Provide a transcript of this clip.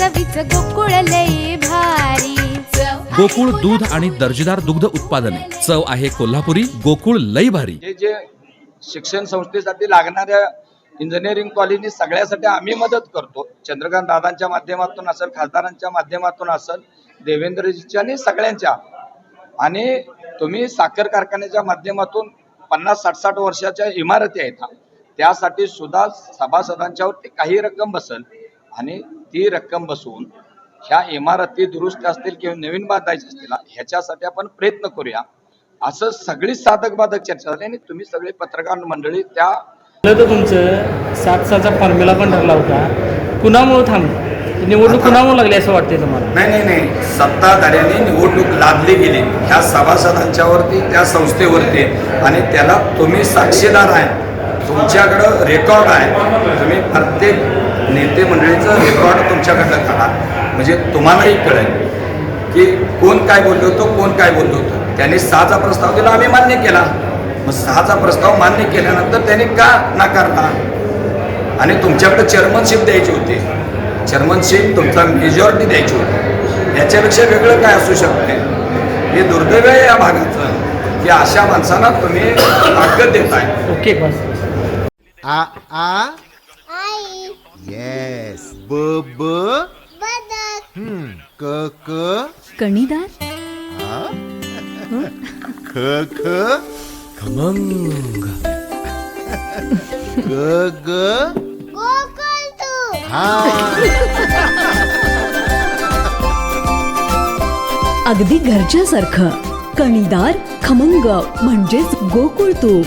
चवीच गोकुळ लई भारी. गोकुळ दूध आणि दर्जेदार दुग्ध उत्पादने. चव आहे कोल्हापुरी गोकुळ लई भारी. हे जे शिक्षण संस्थेसाठी लागणाऱ्या इंजिनिअरिंग कॉलेजनी सगळ्यासाठी आम्ही मदत करतो. चंद्रकांत दादांच्या माध्यमातून असेल खासदारांच्या माध्यमातून असेल देवेंद्रजीच्या आणि सगळ्यांच्या. आणि तुम्ही साखर कारखान्याच्या माध्यमातून पन्नास साठ साठ वर्षाच्या इमारती आहेत. त्यासाठी सुद्धा सभासदांच्यावरती काही रक्कम बसेल. आणि ती रक्कम बसवून ह्या इमारती दुरुस्त असतील किंवा नवीन बांधायच्या असतील ह्याच्यासाठी आपण प्रयत्न करूया. असं सगळी साधक बाधक चर्चा झाली आणि तुम्ही सगळे पत्रकार मंडळी त्या तर तुमचं सात सातचा फॉर्म्युला पण ठरला होता. कुणामुळं थांबलं? निवडणूक कुणामुळे लागली असं वाटतंय तुम्हाला? नाही नाही नाही. सत्ताधाऱ्यांनी निवडणूक लादली गेली. ह्या सभासदांच्यावरती त्या संस्थेवरती. आणि त्याला तुम्ही साक्षीदार आहे. तुमच्याकडं रेकॉर्ड आहे. तुम्ही प्रत्येक नेते मंडळीचं रेकॉर्ड तुमच्याकडनं काढा. म्हणजे तुम्हालाही कळेल की कोण काय बोललो होतो कोण काय बोललो होतो. त्यांनी सहाचा प्रस्ताव दिला आम्ही मान्य केला. मग सहाचा प्रस्ताव मान्य केल्यानंतर त्यांनी का नाकारला? आणि तुमच्याकडे चेअरमनशिप द्यायची होती. चेअरमनशिप तुमचा मेजॉरिटी द्यायची होती. याच्यापेक्षा वेगळं काय असू शकते? हे दुर्दैव आहे या भागाचं की अशा माणसांना तुम्ही ताकद देताय. ओके बस. आ आ? येस ब ब बदक हम्म क क कणीदार? ख ख खमंग. ग ग गोकुळ तू हा. अगदी घरच्यासारखं. कणीदार खमंग म्हणजेच गोकुळ तूप.